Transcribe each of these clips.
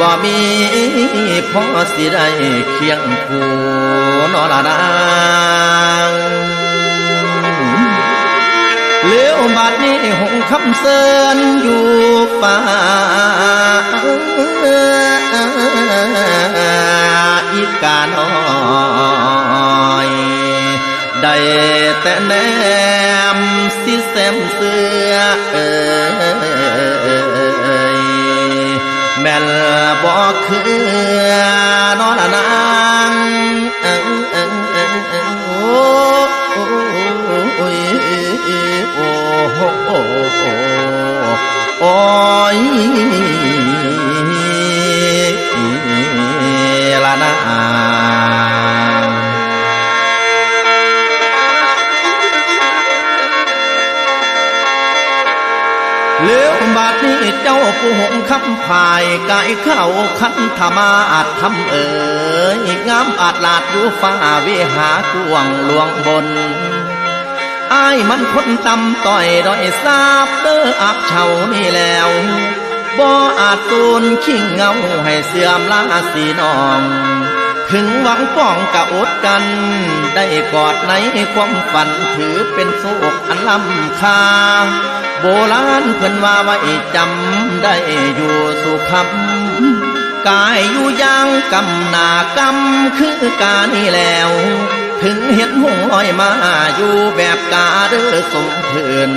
บ่มีพอสิได้เคียงคู่นอละนางเลี้ยวบัดนี้หงคำเซินอยู่ฟ้าอีกาน้อยได้แต่แนมสิแซมเสือเอ่ย แม่นบ่คือนอนนางเอิงเอิงเอิงเอิงโอ้โอ้ยโอ้โอ้โอ้โอ้ย เลี้ยวบาดนี้เจ้าผู้หงคำพายกายเข้าขันธรรมาอาจทำเอ่ยงามอาจลาดอยู่ฟ้าเวหากวงหลวงบนอายมันคนตำต่อยดอยทราบเด้ออับเฉานี่แล้วบ่อาจตูนขิงเงาให้เสื่อมลาสีนอง ถึงหวังป้องกะอดกัน ได้กอดในความฝันถือเป็นโศกอันล้ำค่า โบราณเพิ่นว่าไว้จำได้อยู่สุขำกายอยู่อยางกำหนากำคือกานี่แล้ว ถึงเห็นหงลอยมาอยู่แบบกาเด้อสมเพื่น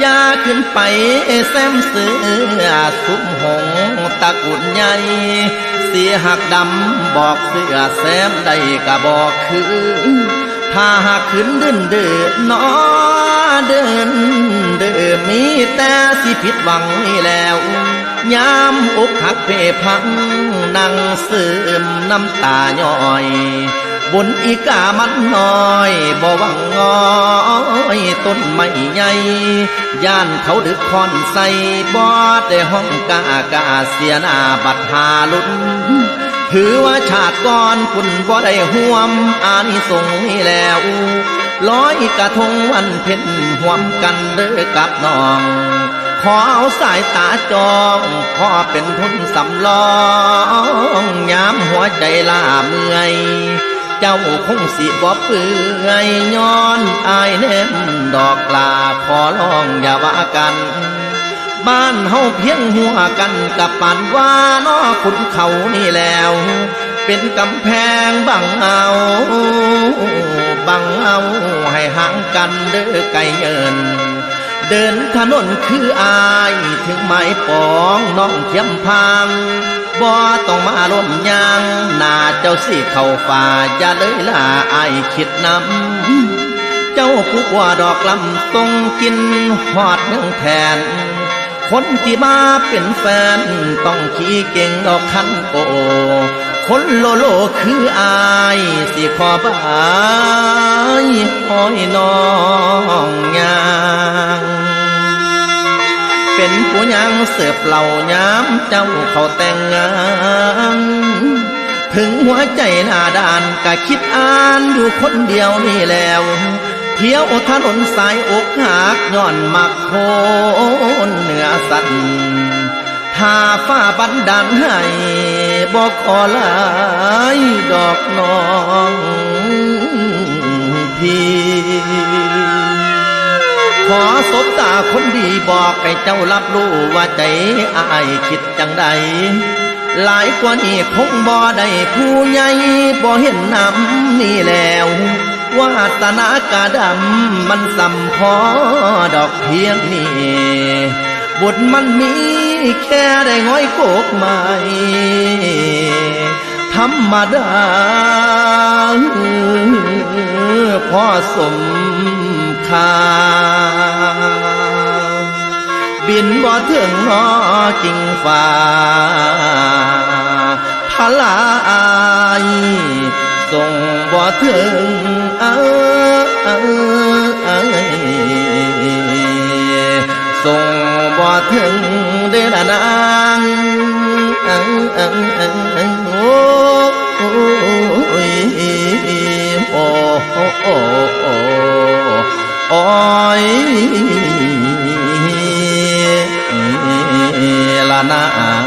อย่าขึ้นไปแซมเสือสุมหงตะกุนใหญ่เสียหักดำบอกเสือแซมได้กะบอกคือ ถ้าหากขึ้นเดินเดินนอ เดินเดินมีแต่สิผิดหวังนี่แล้วยามอกหักเพพังนั่งซึมน้ำตาย่อย บนอีกามันน้อยบ่หวังงอยต้นไม้ใหญ่ย่านเขาดึกคอนใส่บ่ได้ห้องกากาเสียหน้าบัดหาลุนถือว่าชาติก่อนคุณบ่ได้ห่วมอานิสงส์นี่แล้ว ร้อยกระทงวันเพ็ญห่วมกันเด้อกับน้อง ขอเอาสายตาจองพ่อเป็นทุนสำรองยามหัวใจลาเมื่อย เจ้าคงสิบ่เปื่อยย้อนอายเน้นดอกลาขอลองอย่าว่ากัน บ้านเฮาเพียงหัวกันกับปานว่านอขุนเขานี่แล้ว เป็นกำแพงบังเอา บังเอาให้ห่างกันเด้อไกลเยินเดินถนนคืออายถึงไม้ปองน้องเทียมพังบ่ต้องมาล้มยางหน้าเจ้าสิเข้าฝ่าอย่าเลยล่าอายคิดนำเจ้าผู้ว่าดอกลำต้องกินหอดเมืองแทน คนที่มาเป็นแฟนต้องขี่เก่งดอกคันโกคนโลโลคืออาย อบายห้อยน้องยางเป็นผู้ยังเสิร์ฟเหล่ายามเจ้าเขาแต่งงานถึงหัวใจหน้าด้านก็คิดอ่านอยู่คนเดียวนี่แล้ว เที่ยวถนนสายอกหักย้อนมักโคนเหนือสัตว์ถ้าฟ้าบันดาลให้ บอกขอหลายดอกน้องพี่ขอสบตาคนดีบอกให้เจ้ารับรู้ว่าใจอายคิดจังใด หลายกว่านี้คงบ่ได้ผู้ใหญ่บ่เห็นน้ำนี่แล้ววาสนากาดำมันสัมพอดอกเพียงนี้บุญมันมี แค่ได้ง้อยโกกไม้ธรรมดาพ่อสมคาบินบ่ถึงนอกิ่งฟ้าพลายส่งบ่ถึงเอ้ย เดอนนางอังอังอังอังโอ้ยโอ้โอ้โอ้โอ้โอ้ยนา